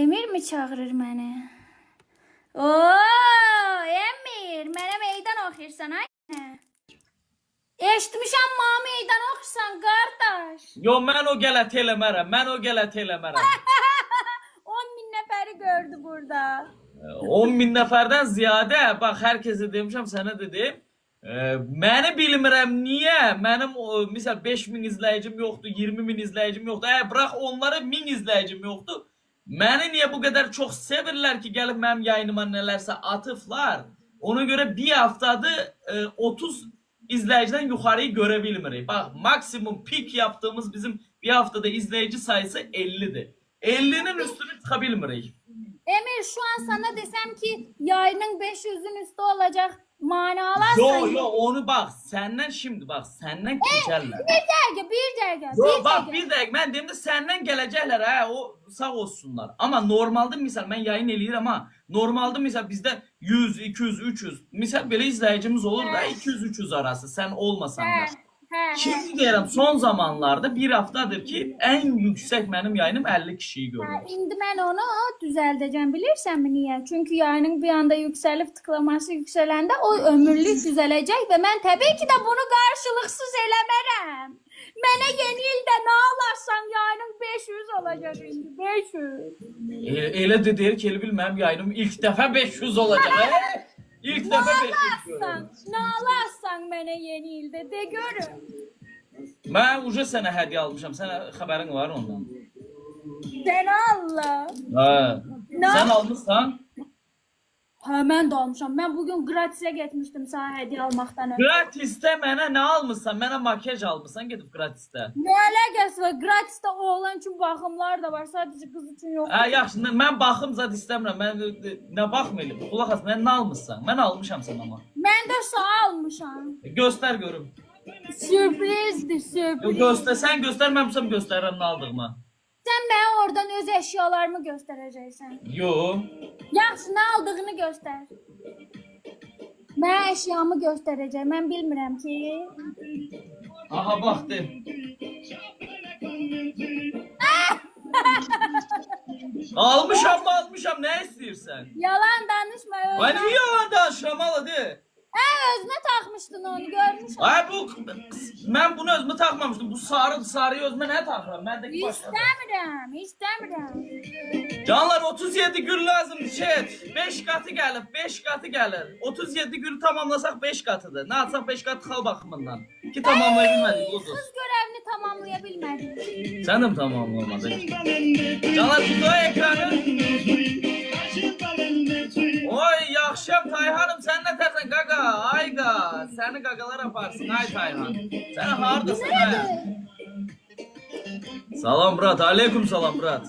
Emir mi çağırır beni? Oo, Emir, mənə meydan oxuyursan ay. Eşitmişəm ma meydan oxuyursan qardaş. Yo mən o qələt eləmərəm. Mən o qələt eləmərəm. 10 min nəfəri gördü burada. 10 min nəfərdən ziyadə, bax hər kəsə demişəm, sənə də deyim. E, məni bilmirəm niyə mənim misal 5 min izləyicim yoxdur, 20 min izləyicim yoxdur. Ə, bırax onları 1000 izləyicim yoxdur. Məni niyə bu qədər çox sevirlər ki, gəlib mənim yayınıma nələrsə atıflar. Ona görə bir haftadır e, 30 izləyiciden yuxarıyı görə bilmirik. Bax, maksimum pik yaptığımız bizim bir haftada izleyici sayısı 50'dir. 50'nin üstünü çıxa bilmirik. Emir şu an sana desem ki yayının 500'ün üstü olacak manalı Yo yo onu bak senden şimdi bak senden keçərlər. Bir dəqiqə, bir dəqiqə, Yo bir bak dəqiqə. bir dəqiqə mən deyim də səndən gələcəklər hə o sağ olsunlar. Amma normalda misal mən yayın eləyirəm amma normalda misal bizdə 100, 200, 300 misal belə izləyicimiz olur da 200, 300 arası sən olmasan da. hə. Şimdi deyirəm son zamanlarda bir haftadır ki ən yüksək mənim yayınım 50 kişiyi görür. İndi mən onu düzəldəcəm, bilirsənmi niyə? Çünki yayının bir anda yüksəlib tıklaması yüksələndə o ömürlük düzələcək və mən təbii ki də bunu qarşılıqsız eləmərəm. Mənə yeni ildə nə alarsan yayının 500 olacaq indi, 500. E, elə də deyir ki, elə bil mənim yayınım ilk dəfə 500 olacaq. hə? İlk Nə dəfə 500 alarsan, görürəm. nə alarsan mənə yeni ildə, de görüm. Mən uca sənə hədiyyə almışam. Sənə xəbərin var ondan. Sən Allah. Hə. Nə? Sən də almışam. Mən bugün gratisə getmişdim sənə hədiyyə almaqdan öncə. Gratisdə mənə nə almısan? Mənə makyaj almısan gedib gratisdə. Nə əlaqəsi var? Gratisdə oğlan üçün baxımlar da var, sadəcə qız üçün yox. Hə, yaxşı. nə- Mən baxım zət istəmirəm. Mən e, nə baxmayım. Qulaq as, mən nə almısan? Mən almışam sən amma. Mən də sağ almışam. E, Göstər görüm. Sürprizdir, Yo, sürpriz. göstər, sən göstərməmsən göstərirəm nə aldığımı. Sən mənə oradan öz əşyalarımı göstərəcəksən. Yo. Yaxşı, nə aldığını göstər. Mən əşyamı göstərəcəm. Mən bilmirəm ki. Aha de. almışam mı almışam nə istəyirsən? Yalan danışma. Mən Özünə, niyə yalan danışıram aladı? Hə, özünə taxmışdın onu, görmüşəm. Ay bu mən bunu özümə taxmamışdım. Bu sarı sarıyı özümə nə taxıram? Məndəki başqa. İstəmirəm, istəmirəm. Canlar 37 gün lazımdır chat. 5 qatı gəlib, 5 qatı gəlir. 37 günü tamamlasaq 5 qatıdır. Nə alsaq 5 qat xal baxımından. Ki tamamlaya bilmədik uzun. Qız görəvini tamamlaya bilmədim. Sən də mi tamamlamadın? Canlar tutdu ekranı. Oy yaxşıyam Tayhanım sən nə tərsən qaqa? Ayqa, səni qaqalar aparsın ay Tayhan. Sən hardasan hə? Salam brat, aleyküm salam brat.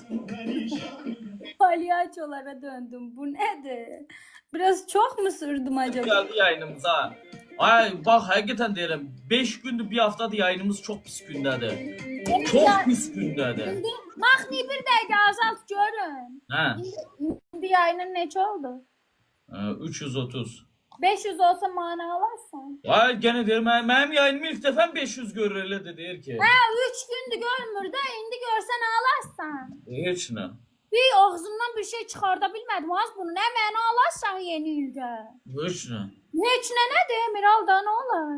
Palyaçolara döndüm. Bu nedir? Biraz çok mu sürdüm acaba? Gəldi yayınımıza. Ay bax həqiqətən deyirəm 5 gündür bir haftadır yayınımız çox pis gündədir. Çox pis gündədir. Maxni bir dəqiqə azalt görün. Hə, İndi yayının neçə oldu? Ə, 330. 500 olsa mana alarsan. Ay gene deyirəm mənim, mənim yayınımı ilk dəfə 500 görür elə də deyir ki. Hə, 3 gündür görmür də, indi görsən alarsan. Heç nə. Bir ağzımdan bir şey çıxarda bilmədim. Az bunu nə mənə alarsan yeni ildə? Heç nə. Heç nə nədir Emiral da nə olar?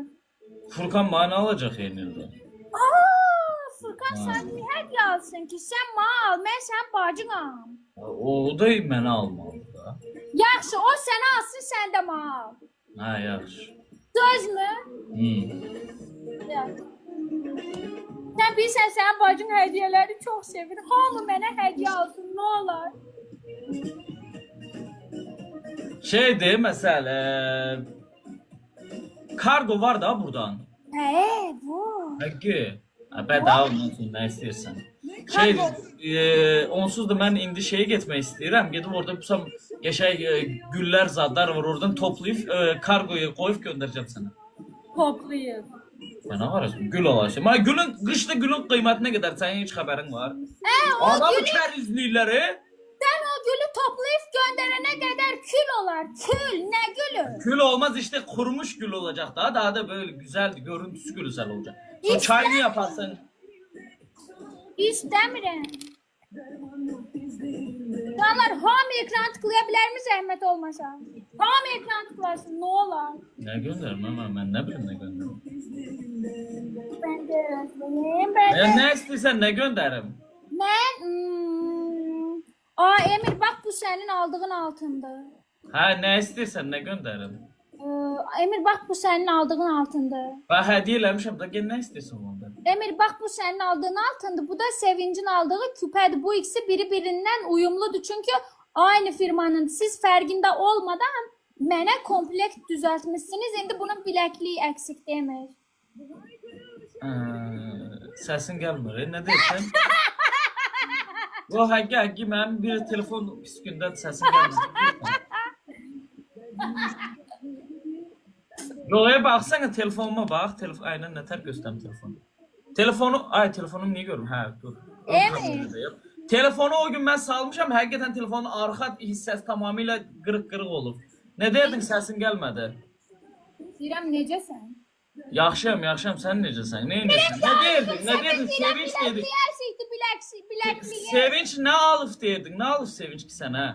Furkan mənə alacaq yeni ildə. Aa, Furkan sən niyə alsın ki? Sən mal, mən sənin bacınam. O da mənə almalı. Yaxşı, o sənə alsın, sən də mal. Hə, yaxşı. Sözmü? Hı. Sən bilirsən, sənin bacın hədiyyələri çox sevir. Hamı mənə hədiyyə alsın, nə olar? Şeydir məsələ kargo var da buradan. Hə, bu. Həqiqi. Hə, Bədav olsun, nə istəyirsən. Şey, e, onsuz da mən indi şeyə getmək istəyirəm. Gedib orada busam qəşəng e, güllər, zadlar var. Oradan toplayıb e, kargoya qoyub göndərəcəm sənə. Toplayıb. Mənə qarasın, gül alacağam. Mən gülün qışda gülün qiyməti nə qədər? Sənin heç xəbərin var? Hə, o Adamı gülü, kərizliyirləri. sən o gülü toplayıb göndərənə qədər kül olar. Kül, nə gülü? Gül olmaz işte kurumuş gül olacak daha. Daha da böyle güzel, görüntüsü güzel olacak. Sonra çayını yaparsın. İstəmirəm. Sən hamı ekran tıklayabilir mi zahmet olmasa? Hamı ekran tıklasın ne olur. Ne gönderim ama ben ne bileyim ne gönderim. Ben de özleyeyim ben de. Ya ne istiyorsan ne gönderim. Ben hmm, Aa Emir bak bu senin aldığın altında. Ha ne istiyorsan ne gönderim. Ee, Emir bak bu senin aldığın altında. Ben hediye eləmişəm da gel ne istiyorsun ondan. Emir bak bu senin aldığın altında. Bu da Sevinç'in aldığı küpedir. Bu ikisi birbirinden uyumludur. Çünkü aynı firmanın siz fərqində olmadan mənə komplekt düzəltmişsiniz. İndi bunun biləkliyi eksik demir. Səsin gəlmir. e, Ne deyirsən? Bu həqiqi həqiqi mənim bir telefon pis gündə səsin gəlmir. Yox, baxsana telefonuma bax. Telefon aynen nətər göstərim telefonu. Telefonu, ay telefonum niyə görüm? Hə, dur. Emin. Telefonu o gün mən salmışam, həqiqətən telefonun arxa hissəsi tamamilə qırıq-qırıq olub. Nə dedin, səsin gəlmədi? Deyirəm necəsən? Yaxşıyam, yaxşıyam. Sən necəsən? Nə edirsən? Nə deyirdin? Nə deyirdin? Sevinç biləkliyi. Sevinç nə alıb deyirdin? Nə alıb Sevinç ki sənə?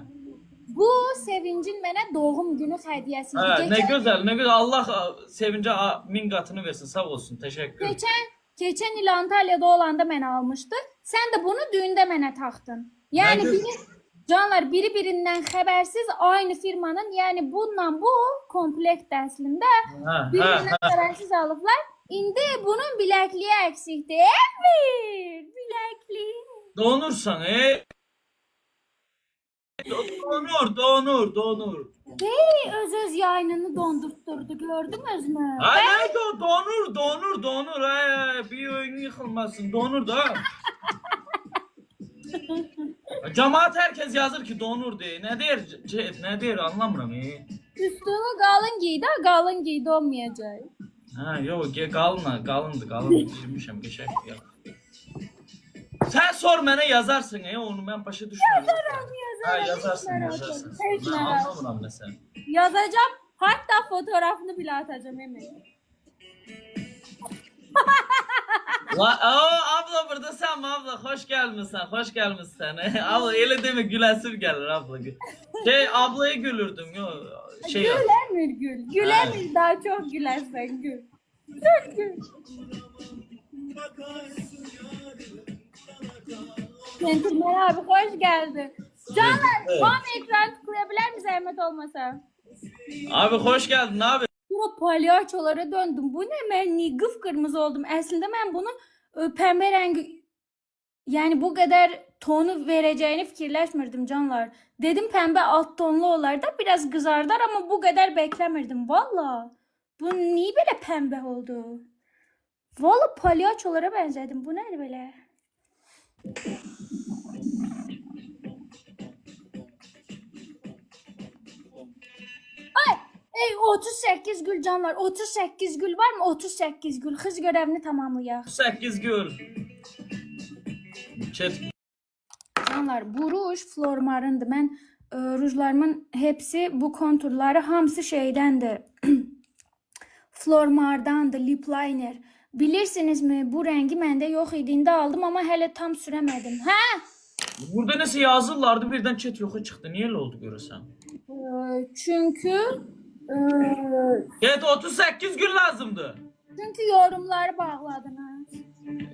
Bu Sevincin mənə doğum günü hədiyyəsidir. Hə, nə gözəl, nə gözəl. Allah Sevincə min qatını versin. Sağ olsun. Təşəkkür. Keçən keçən il Antalya'da olanda mənə almışdı. Sən də bunu düyündə mənə taxdın. Yəni biri canlar biri birindən xəbərsiz aynı firmanın, yəni bununla bu komplekt əslində Hə, hə, birindən hə. xəbərsiz alıblar. İndi bunun biləkliyi əksikdir. Emir, biləkliyi. Donursan, ey. Donur, donur, donur. Hey, öz öz yayınını dondurtturdu. Gördünüz mü? Ay, ay, do, donur, donur, donur. Ay, ay, bir oyun yıkılmasın. Donur da. Cemaat herkes yazır ki donur diye. Ne der? C- ne der anlamıyorum. Ey. Üstünü qalın giy də, qalın giy donmayacaq. Ha yok ge kalın kalındı kalın girmişim geçer ya. Sen sor bana yazarsın ya onu ben başa düşmüyorum. Yazarım, Ha yazarım. yazarsın Hiç merak yazarsın. etme, hiç Ben merak anlamıyorum mesela. Yazacağım. Hatta fotoğrafını bile atacağım Emir. La, o abla burada sen mi abla? Hoş gelmişsin, hoş gelmişsin. abla öyle deme gülesim gelir abla. Şey ablayı gülürdüm yo. Şey Gül Emir gül. Gül Ha. Emir daha çok gülersen gül. Gül gül. Gentleman abi hoş geldin. Canlar Evet. tam ekran tıklayabilir mi zahmet olmasa? Abi hoş geldin abi. Sonra palyaçolara döndüm. Bu ne ben niye kıpkırmızı oldum? Aslında ben bunu e, pembe rengi yani bu kadar tonu vereceğini fikirleşmirdim canlar. Dedim pembe alt tonlu olar da biraz kızardar ama bu kadar beklemirdim. Valla. Bu niye böyle pembe oldu? Valla palyaçolara benzedim. Bu ne böyle? Ey 38 gül canlar. 38 gül var mı? 38 gül. Kız görevini tamamlayaq. 8 gül. Chat Canlar bu ruj Flormarındır. Mən e, rujlarımın hepsi bu konturları hamısı şeydəndir. Flormardandır, lip liner. Bilirsinizmi bu rəngi məndə yox idi. İndi aldım amma hələ tam sürəmədim. Hə? Burada nəsə yazırlardı birdən chat yoxa çıxdı. Niyə elə oldu görəsən? E, çünkü e, Evet 38 gün lazımdı. çünkü yorumları bağladınız.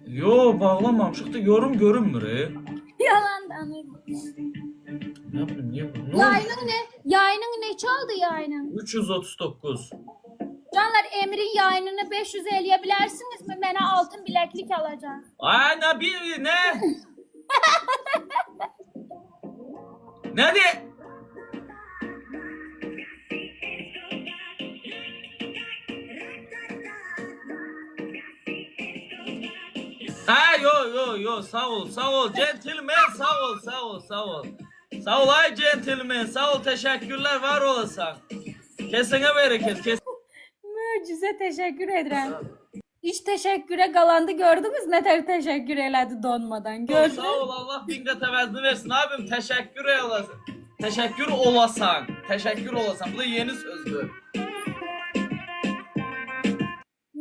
Yo bağlamamışıq da yorum görünmür. E. Yalan. Ne bileyim niye bu? Ne oldu? Yayının ne? Yayının neçə oldu yayının? 339. Canlar Emrin yayınını 550'ye bilərsiniz mi? Mənə altın biləklik alacaq. Ay ne bir ne? ne de? Ha yo yo yo sağ ol sağ ol gentleman sağ ol sağ ol sağ ol. Sağ ol ay gentleman sağ ol teşekkürler var olasın. Kesene bereket kes. Möcüzə təşəkkür edirəm. İş təşəkkürə qalandı gördünüz nə tər təşəkkür elədi donmadan. Gördünüz? Sağ ol Allah bin kat versin abim teşekkür olasın. Teşekkür olasan. Teşekkür olasan. Bu da yeni sözdür.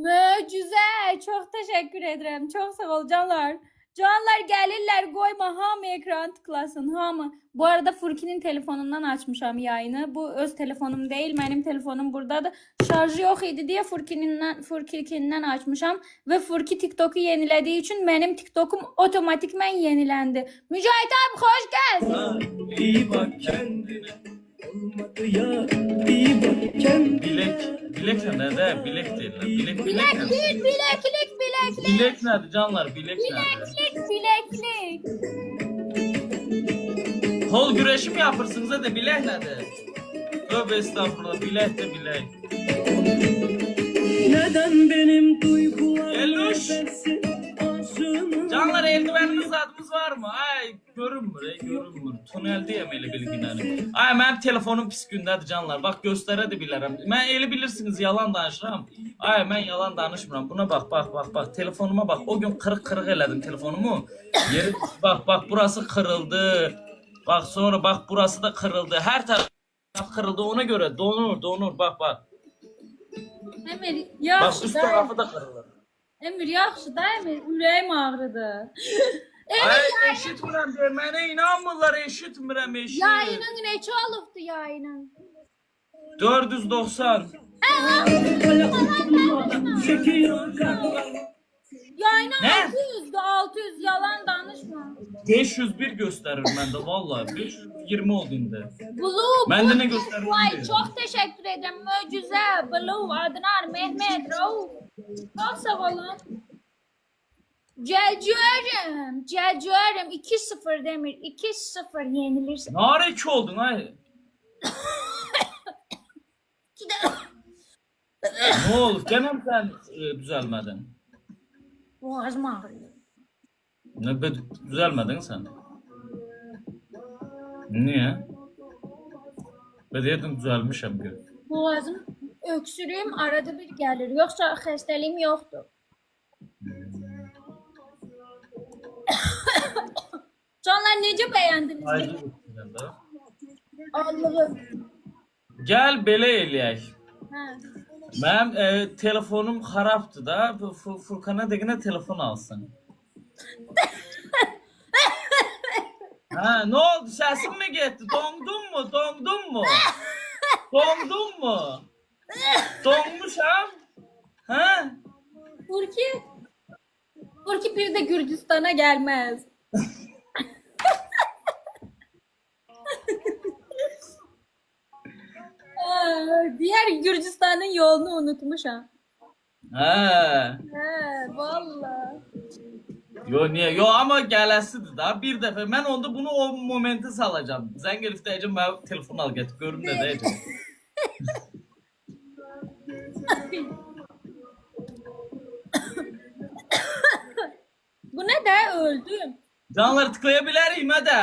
Möcüzə. Çox təşəkkür edirəm. Çox sağ ol canlar. Canlar gelirler koyma hamı ekran tıklasın hamı. Bu arada Furki'nin telefonundan açmışam yayını. Bu öz telefonum değil benim telefonum buradadır. Şarjı yok idi diye Furki'ninden Furki'ninden açmışam. Ve Furki TikTok'u yenilediği için benim TikTok'um otomatikmen yenilendi. Mücahit abi hoş geldin. İyi bak kendine Bilek. Bilek ne de? Bilek değil lan. Bilek bilek ne? Bileklik bileklik bileklik. Bilek nedir canlar? Bilek nedir? Bileklik bileklik. Kol güreşi mi yapırsınız da bilek nedir? Tövbe estağfurullah. Bilek de bilek. Neden benim duygularım nedense aşığım Canlar eldivenimiz adımız var mı? Ay görünmür, ey görünmür. Tunel diyemeli bilginəni. Ay mənim telefonum pis gündədir canlar. Bax göstərə də bilərəm. Mən eli bilirsiniz yalan danışıram. Ay mən yalan danışmıram. Buna bax, bax, bax, bax. Telefonuma bax. O gün qırıq-qırıq elədim telefonumu. Yeri bax, bax burası kırıldı. Bax sonra bax burası da kırıldı. Hər tərəf kırıldı. Ona görə donur, donur. Bax, bax. Emir Bax yaxşı üst tarafı da kırılır. Emir yaxşı da Emir. Ürəyim ağrıdı. Ay eşitmirəm deyə mənə inanmırlar, eşitmirəm, eşit. Yayının neçə olubdu yayının? 490. çekiyor Yayının Ne? 600'dü 600 yalan danışma. 501 gösterir məndə vallahi 520 oldu indi. Blue Məndə nə Blue göstərir Fly bilmirəm. çok teşekkür ederim. Möcüze Blue Adnar Mehmet Rauf. Çok sağ olun. Celcüerim. Celcüerim 2-0 Demir. 2-0 yenilirsin. Nara 2 oldun ay. Ne oldu? Gene mi sen e, düzelmedin? Boğazım ağrıyor. Ne be, düzelmedin sen? Niye? Ben dedim düzelmişim gör. Boğazım öksürüğüm arada bir gelir. Yoksa. Canlar necə bəyəndiniz? Haydi öpürəm də. Allah'ım. Gel belə eləyək. Hə. Mənim e, telefonum xarabdır da. Fu- Furkan'a dəqiqə telefon alsın. ha, ne oldu? Sesin mi gitti? Dondun mu? Dondun mu? Dondun mu? Donmuşam. Ha? Burki Burki bir de Gürcistan'a gelmez. Aa, Diğer Gürcistan'ın yolunu unutmuşam. Ha. He valla. Yo niye? Yo ama gələsidir da. Bir dəfə mən onda bunu o momente salacağım. Zəng edib deyəcəm mənə telefon al get. Görüm nə deyəcək. Bu ne de öldüm. Canları tıklaya bilərik mə də.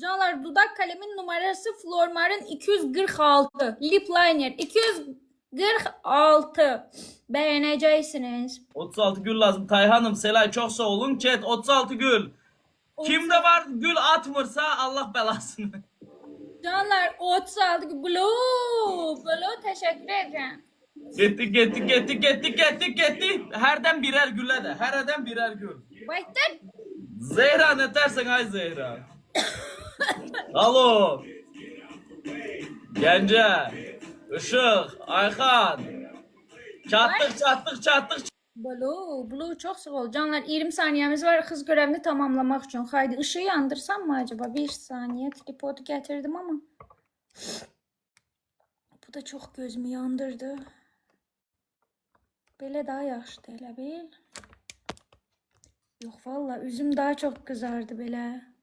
Canlar dudak kalemin numarası Flormar'ın 246. Lip liner 246. Beğeneceksiniz. 36 gül lazım Tayhanım. Selay çok sağ olun. Chat 36 gül. Kimde var gül atmırsa Allah belasını. Canlar 36 Blue. Blue teşekkür ederim. Gitti gitti gitti gitti gitti gitti. Herden birer güle de. Herden birer gül. Baktın? Zehra ne dersen ay Zehra. Alo. Gence. Işık. Ayhan. Çattık çattık çattık. Blue, Blue çok sağ ol. Canlar 20 saniyemiz var hız görevini tamamlamak için. Haydi ışığı yandırsam mı acaba? 1 saniye tripodu getirdim ama. Bu da çok gözümü yandırdı. Belə daha yaxşıdır elə bil. Yox valla üzüm daha çok kızardı belə.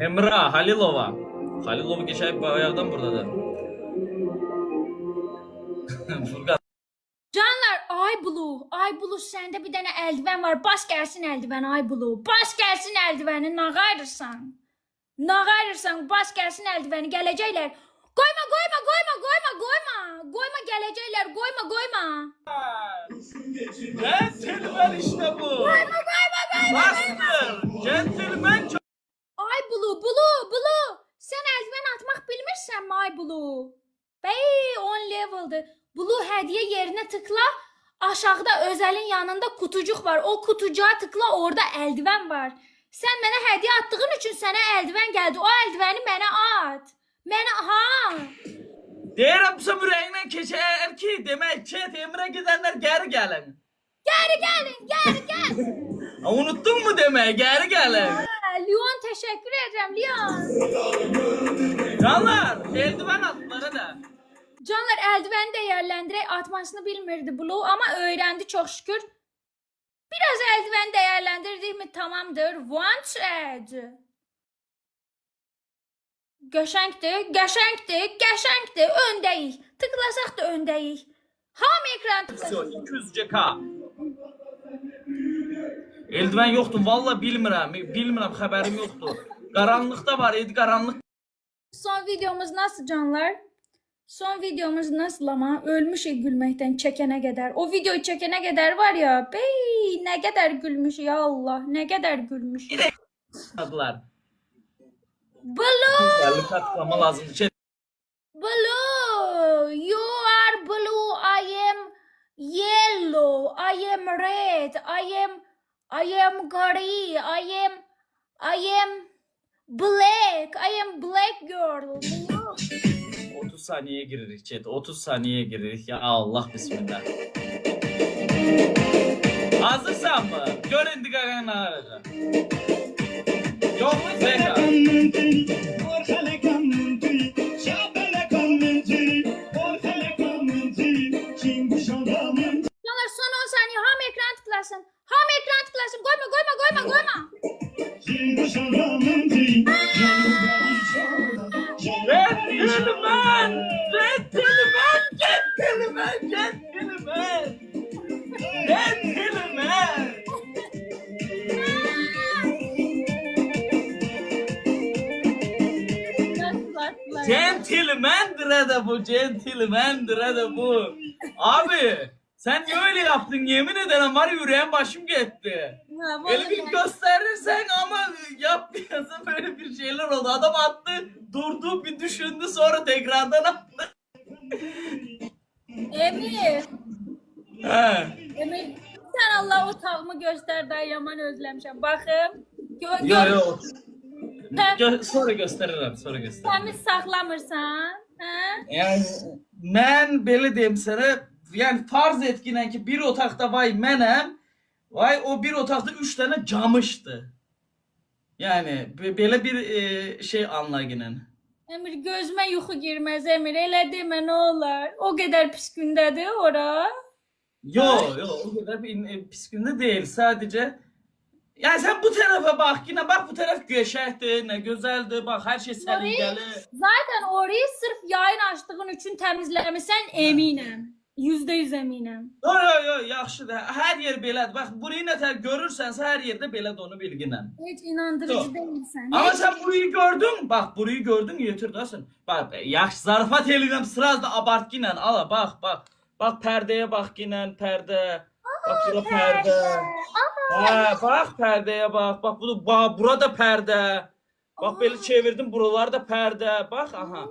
Hemra Halilova. Halilova geçen bayağıdan buradadır. Furkan. Canlar ay Blue, ay Blue sende bir tane eldiven var. Bas gelsin eldiven ay Blue. Bas gelsin eldiveni nağayırsan. Nağayırsan bas gelsin eldiveni gelecekler. Koyma koyma koyma koyma koyma. Koyma gelecekler koyma koyma. Gentleman işte bu. Bastır. Gentleman çok... Ay Blue Blue Blue. Sen eldiven atmak bilmirsən mi ay Blue? Bey 10 level'dı. Blue hediye yerine tıkla. Aşağıda Özel'in yanında kutucuk var. O kutucuğa tıkla orada eldiven var. Sen bana hediye attığın için sana eldiven geldi. O eldiveni bana at. Bana ha. Deyirəm bu ürəyindən keçər ki, demək chat Emrə gedənlər geri gəlin. Geri gelin geri. Ha, Unuttun mu demək? Geri gəlin. Leon teşekkür ederim Leon. Canlar, eldiven atları da. Canlar eldiveni değerlendirerek atmasını bilmirdi Blue ama öğrendi çok şükür. Biraz eldiven değerlendirdik mi tamamdır. Wanted. Qəşəngdir, qəşəngdir, qəşəngdir. Öndəyik. Tıklasaq da öndəyik. Hamı ekran tıklasın. 200 k Eldiven yoxdur, valla bilmirəm, bilmirəm, xəbərim yoxdur. Qaranlıqda var idi, qaranlıq. Son videomuz nasıl canlar? Son videomuz nasıl ama? Ölmüşük gülmekten çekene kadar. O videoyu çekene kadar var ya. Bey ne kadar gülmüş ya Allah. Ne kadar gülmüş. Adlar. Blue! Gəlib katlama lazımdır. Chat Blue! You are blue. I am yellow. I am red. I am I am green. I am I am black. I am black girl. Blue. 30 saniyeye giririk chat. 30 saniyeye giririk. Ya Allah bismillah. Hazırsan mı? Gör indi qaqanı nə arayacaq. Yox mu Zeka? Canlar son 10 saniye ham ekran tıklasın. Ham ekran tıklasın. Koyma koyma koyma koyma. Gentleman! Gentleman! Gentleman! Gentleman! Gentleman! Gentleman'dır da bu, gentleman'dır da bu. Abi sen niye öyle yaptın yemin ederim var ya yüreğim başım gitti. Böyle bir gösterirsen ama yapmayasın böyle bir şeyler oldu. Adam attı, durdu, bir düşündü sonra tekrardan attı. Emir. He. Emir sen Allah otağımı göster daha yaman özlemişim. Bakın. Gö Yo gör- yo. Gö sonra gösteririm, sonra gösteririm. Təmiz saxlamırsan. Hə? Yani ben belə deyim sana, yani farz etkinən ki bir otaqda vay mənəm, vay o bir otaqda üç tane camışdı. Yani belə bir e, şey anlayın. Emir gözümə yuxu girməz Emir. Elə demə nə olar. O qədər pis gündədir ora. Yo yo o kadar bir e, pis günde değil sadece. Yani sen bu tarafa bak yine bak bu taraf göşekti ne güzeldi bak her şey səliqəli. Zaten orayı sırf yayın açdığın üçün təmizləmisən eminəm. %100 eminəm. Yo yo yo yaxşıdır. Hər yer belədir. Bax burayı nətər görürsənsə hər yerdə belədir onu bilginən. Heç inandırıcı Yok. deyilsən. Ama sen burayı gördün. Bak burayı gördün yetirdarsın. Bak yaxşı zarafat eləyirəm sıraz da abart ginən. Ala bak bak. Bak pərdəyə bax ginən pərdə. Bak bura pərdə. Hə, bax pərdəyə bax. Bax bu bax burada pərdə. Bax belə çevirdim buralar da pərdə. Bax aha.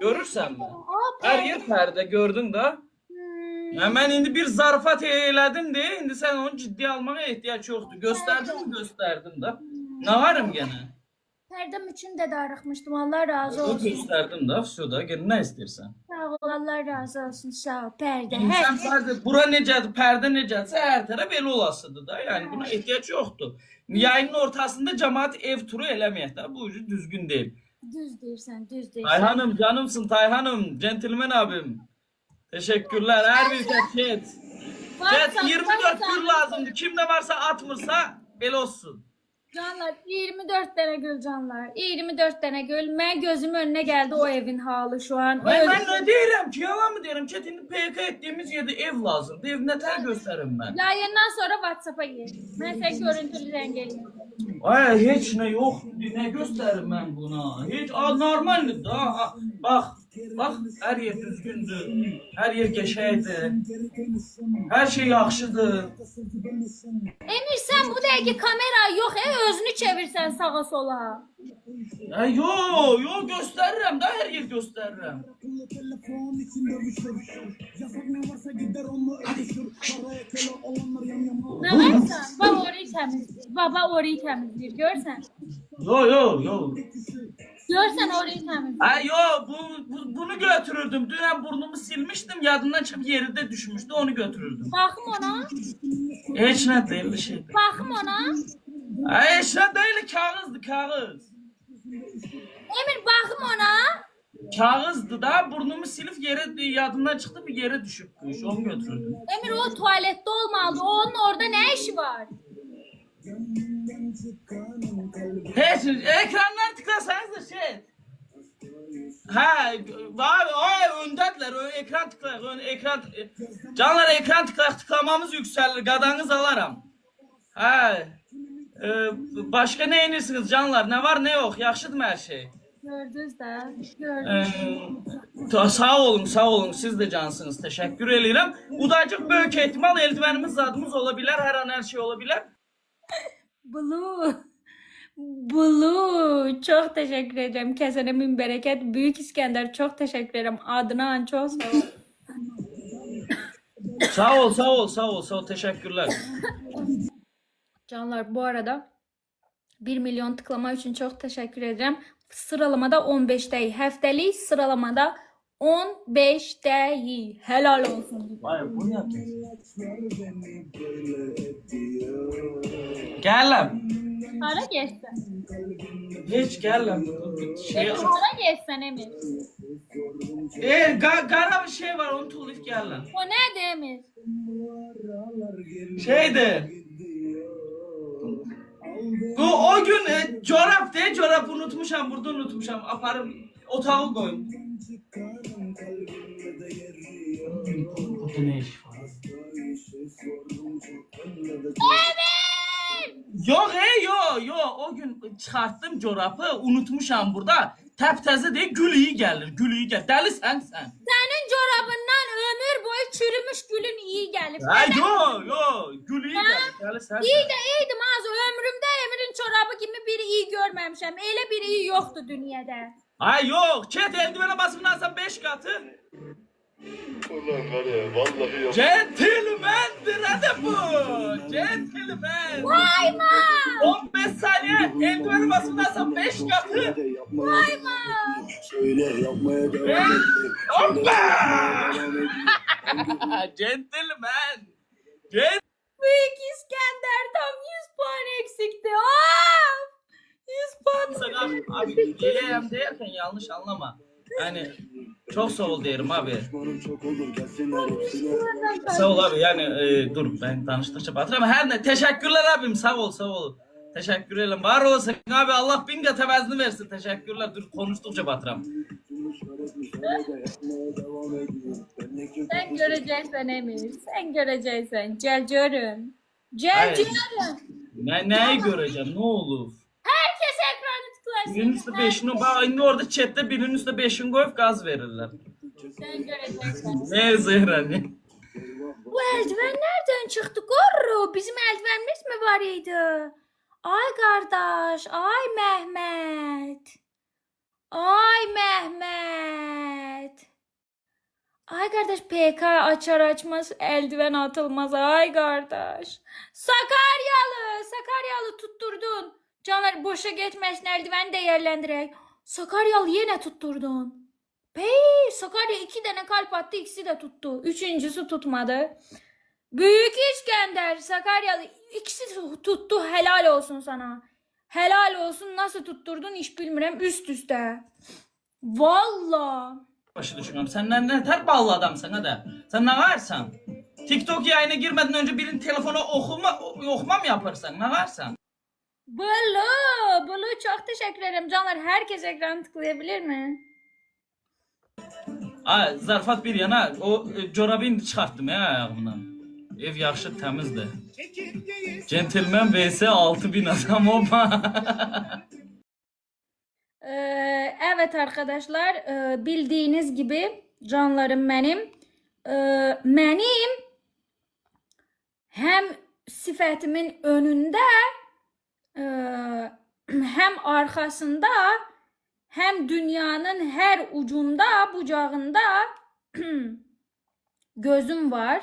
Görürsənmi? Aa, Hər yer pərdə gördün də. Ya mən indi bir zarafat elədim de, indi sən onu ciddi almağa ehtiyac yoxdur. Göstərdim mi? Göstərdim də. Nə varım yenə? Pərdəm üçün də darıxmışdım. Allah razı olsun. göstərdim də, vəsə da, gəl nə istəyirsən? Sağ ol, Allah razı olsun. Sağ ol, Hər sən sadəcə bura necədir, pərdə necədirsə hər tərəf elə olasıdır da. Yəni buna ehtiyac yoxdur. Yayının ortasında cəmaət ev turu eləməyək də. Bu düzgün deyil. düz deyirsən, düz deyirsən. Tayhanım, canımsın Tayhanım, centilmen abim. Teşekkürler. Her bir chat. Chat WhatsApp, 24 WhatsApp. gül lazımdı. Kimde varsa atmırsa bel olsun. Canlar 24 tane gül canlar. 24 tane gül. Mən gözümün önüne geldi o evin halı şu an. Ben, Öz- ben ne derim ki yalan mı derim? Chat'ini PK ettiğimiz yerde ev lazım. Ev ne ter gösteririm ben. Yayından sonra WhatsApp'a gir. Ben sen görüntülü geleyim. Ay hiç ne yok. Ne gösteririm ben buna? Hiç a, normaldir da. Ha, Bak Bax, hər yer düzgündür. Hər yer qəşəngdir. Hər şey yaxşıdır. Emir sen bu dəqiqə kamera yox, e, özünü çevirsən sağa sola. Hə, yo, yo göstərirəm də, hər yer göstərirəm. Ne varsa baba orayı temizliyor. Baba orayı temizliyor. Görsen. Yo, yo, yo. Görsen orayı temizliyor. Ha yo bu, bu- bunu götürürdüm. Dünən burnumu silmişdim. Yadımdan çıxıb yerində düşmüşdü. Onu götürürdüm. Bakım ona. Heç nə deyil bir şey. Bakım ona. Ha, heç nə deyil, kağızdır, kağız. Emir bakım ona. Kağızdı da burnumu silip yere yadımdan çıktı bir yere düşüp iş. Onu götürdüm. Emir o tuvalette olmalı. Onun orada ne işi var? Hiç ekranlar tıklasanız. Ha var o öndədirlər. O ekran tıklayaq. Ön, ekran canlar ekran tıklayaq tıklamamız yüksəlir. Qadanız alaram. Ha. E, başqa nə edirsiniz canlar? Nə var, nə yox? Yaxşıdır hər şey. Gördünüz de. E, Gördünüz. ta- sağ olun, sağ olun. Siz də cansınız. Təşəkkür eləyirəm. Udacıq böyük ehtimal eldivənimiz zadımız ola bilər. Hər an hər şey ola bilər. Blue. Blue. Çok teşekkür ederim. Kesene bin bereket. Büyük İskender çok teşekkür ederim. Adnan çok sağ ol. Sağ ol, sağ ol, sağ ol, sağ ol. Teşekkürler. Canlar bu arada 1 milyon tıklama için çok teşekkür ederim. Sıralamada 15'teyiz. Haftalık sıralamada 15'teyiz. Helal olsun. Vay, bu ne yaptın? Gelem. Para geçsen. Hiç gelem. Şey, Para geçsen Emir. e, ga, gara bir şey var, onu tuğlayıp gelem. O ne Emir? Şeydi. Bu o gün e, çorap de çorap unutmuşam, burada unutmuşam. Aparım otağı koyun. Burada ne iş var? Yok he yo yo o gün çıkarttım çorapı unutmuşam burada. Təptəzə de gül iyi gelir gül iyi gelir. Deli sen sen. Senin çorabından ömür boyu çürümüş gülün iyi gelir. Ha yo yo gül iyi gelir. Deli sen. İyi de iyiydim az ömrümde Emir'in çorabı gibi biri iyi görmemişim. Öyle biri iyi yoktu dünyada. Ay yok çet eldivene basımdansa 5 katı. Ulan var ya vallahi yok. Gentleman'dir hadi bu. Gentleman. Vay mı? 15 saniye eldivene basımdansa 5 katı. Vay mı? Söyle yapmaya devam et. hoppa! Gentleman. Gent Büyük İskender tam 100 puan eksikti. Of! 100 puan. Sakar abi diyeyim derken yanlış anlama. Yani çok sağ ol derim abi. Düşmanım çok olur gelsinler hepsine. Sağ ol abi yani e, dur ben tanıştıkça batırım. Her ne teşekkürler abim sağ ol sağ ol. Teşekkür ederim. Var olasın abi Allah bin kat tevezzini versin. Teşekkürler. Dur konuştukça batıram. Sen göreceksin Emir. Sen göreceksin. Gel görün. Gel görün. Ne, neyi göreceğim ne olur. Birinin üstü beşini bak indi orada chatte birinin üstü beşini koyup gaz verirler. Sen göreceksin. Ne zehrani. Bu eldiven nereden çıktı Gorro? Bizim eldivenimiz mi var idi? Ay kardeş, ay Mehmet. Ay Mehmet. Ay kardeş PK açar açmaz eldiven atılmaz ay kardeş. Sakaryalı, Sakaryalı tutturdun. Caner boşa geçmesin eldiven değerlendirek. Sakaryalı yine tutturdun. Bey Sakarya iki tane kalp attı ikisi de tuttu. Üçüncüsü tutmadı. Büyük İskender Sakaryalı ikisi tu- tuttu helal olsun sana. Helal olsun nasıl tutturdun hiç bilmirəm üst üste. Valla. Başı düşünüyorum. Sen ne, ne ter ballı adamsın hadi. Sen ne varsan? TikTok yayına girmeden önce birinin telefonu okuma, okuma mı yaparsan? Ne varsan? Bulu, Bulu çok teşekkür ederim canlar. Herkes ekranı tıklayabilir mi? Ay, zarfat bir yana o e, corabı indi çıxartdım ya ayağımdan. Ev yaxşı təmizdir. Gentleman vs 6000 adam opa. Ee, evet arkadaşlar e, bildiğiniz gibi canlarım benim e, benim hem sifətimin önündə e, hem arkasında hem dünyanın her ucunda bucağında gözüm var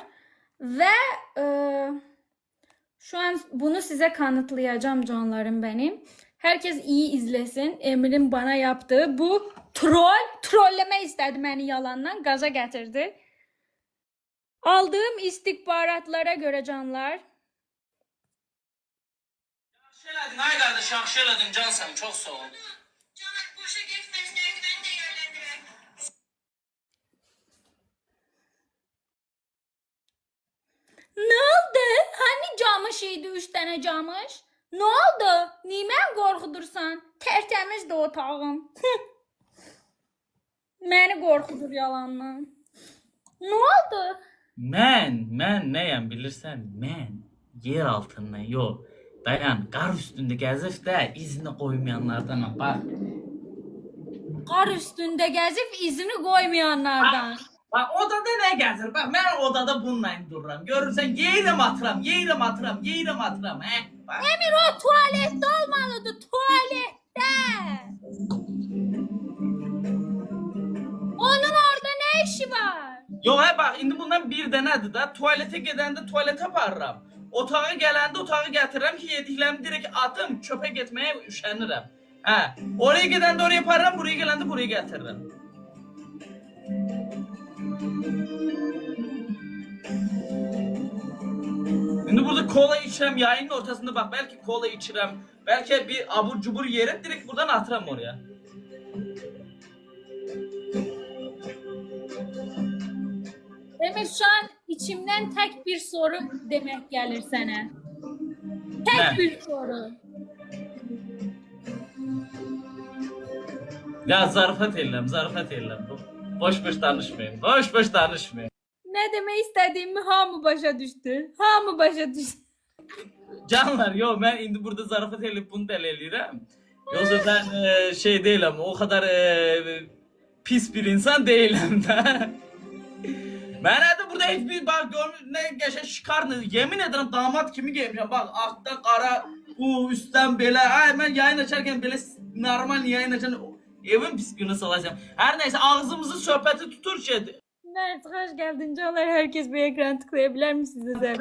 ve e, şu an bunu size kanıtlayacağım canlarım benim. Herkes iyi izlesin. Emir'in bana yaptığı bu troll, trolleme istedi beni yalandan gaza getirdi. Aldığım istihbaratlara göre canlar Yaxşı elədin, ay qardaş, yaxşı elədin, cansan, çox sağ ol. Boşa de yerlendireyim. Ne oldu? Hani camış idi üç tane camış? Ne oldu? Niye beni korkudursan? Tertemiz de otağım. beni korkudur yalandan. Ne oldu? Mən, mən nəyəm bilirsən? Mən yer altından, yox. Dayan, qar üstündə gəzib də izini qoymayanlardanam. Bax. Qar üstünde gezip izini koymayanlardan. Bax, odada nə gəzir? Bax, mən odada bununla dururam. Görürsən, yeyirəm atıram, yeyirəm atıram, yeyirəm atıram, hə? Bax. Emir o tuvalette olmalıdı, tuvalette. Onun orada ne işi var? Yox, hə, bax, indi bundan bir dənədir də. Tualetə gedəndə tualetə aparıram. Otağa gələndə otağı gətirirəm ki, yediklərimi direkt atım, çöpə getməyə üşənirəm. Hə, oraya gedəndə oraya aparıram, buraya gələndə buraya gətirirəm. İndi burada kola içirəm, yayının ortasında bax, bəlkə kola içirəm, bəlkə bir abur cubur yerim, direkt buradan atıram oraya. Emir şu an içimden tek bir soru demek gelir sana. Tek Ne? bir soru. Ya zarafat edirəm, zarafat edirəm. Boş-boş danışmayın, boş-boş danışmayın. Ne demek istediğimi hamı başa düştü. Hamı başa düştü. Canlar, yo mən indi burada zarafat edib bunu dəl eləyirəm. Yoxsa mən e, şey deyiləm, o kadar e, pis bir insan deyiləm də. Mənə də burada heç bir bax görmüş nə qəşəng şikarlı, yemin edirəm damat kimi geymişəm. Bax, altdan qara, bu üstdən belə. Ay mən yayın açarkən belə s- normal yayın açan evin pis günü salacağam. Hər nəysə ağzımızı söhbəti tutur ki. Mert hoş geldin canlar. Herkes bir ekran tıklayabilir mi size?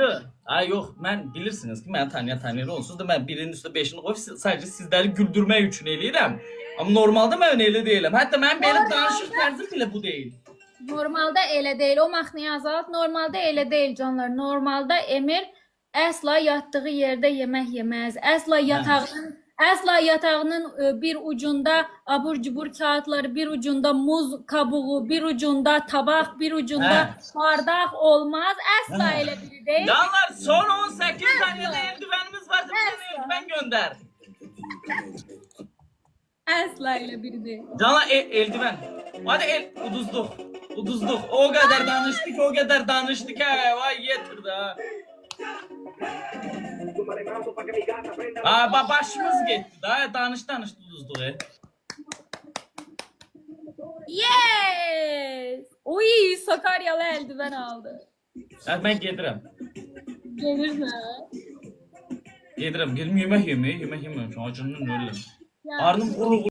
Ay yox, mən bilirsiniz ki, mən tanıya tanıyır onsuz da mən birinin üstə 5-ini qoyub si- sadəcə sizləri güldürmək üçün eləyirəm. Amma normalda mən elə deyiləm. Hətta mənim belə danışıq tərzim belə bu deyil. Normalde elə deyil. O mahnıyı azalt. Normalde elə deyil canlar. Normalde Emir əsla yatdığı yerdə yemək yeməz. Əsla yatağının Əsla yatağının e, bir ucunda abur cubur kağıtları, bir ucunda muz kabuğu, bir ucunda tabak, bir ucunda bardak olmaz. Əsla elə biri deyil. Canlar son 18 saniyede eldivenimiz tane eldiven gönder. Elə biri deyil. Canlar e- eldiven. Hadi el uduzduk. Uduzduk. O kadar danıştık, o kadar danıştık ha. Vay yeter da. Aa ba başımız gitti da. Danış danış uduzduk. E. Yes! Oy, Sakaryalı eldiven aldı. Ha, ben gedirəm. Gelirse. Gedirəm. Gedim yemək yeməyə, yemək yeməmişəm. Acından ölürüm. Ya. Arnım quru